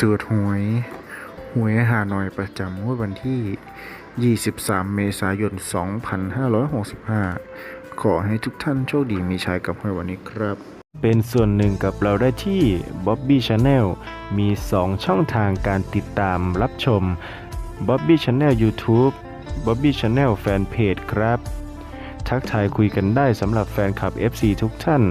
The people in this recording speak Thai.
ตรวจหวยหวยหาหน่อยประจำวดวันที่ 23 เมษายน 2565 ขอให้ทุกท่านโชคดีมีชัยกับหวยวันนี้ครับ เป็นส่วนหนึ่งกับเราได้ที่ Bobby Channel มี 2 ช่องทางการติดตามรับชม Bobby Channel YouTube Bobby Channel Fanpage ครับ ทักทายคุยกันได้สำหรับแฟนคลับ FC ทุกท่าน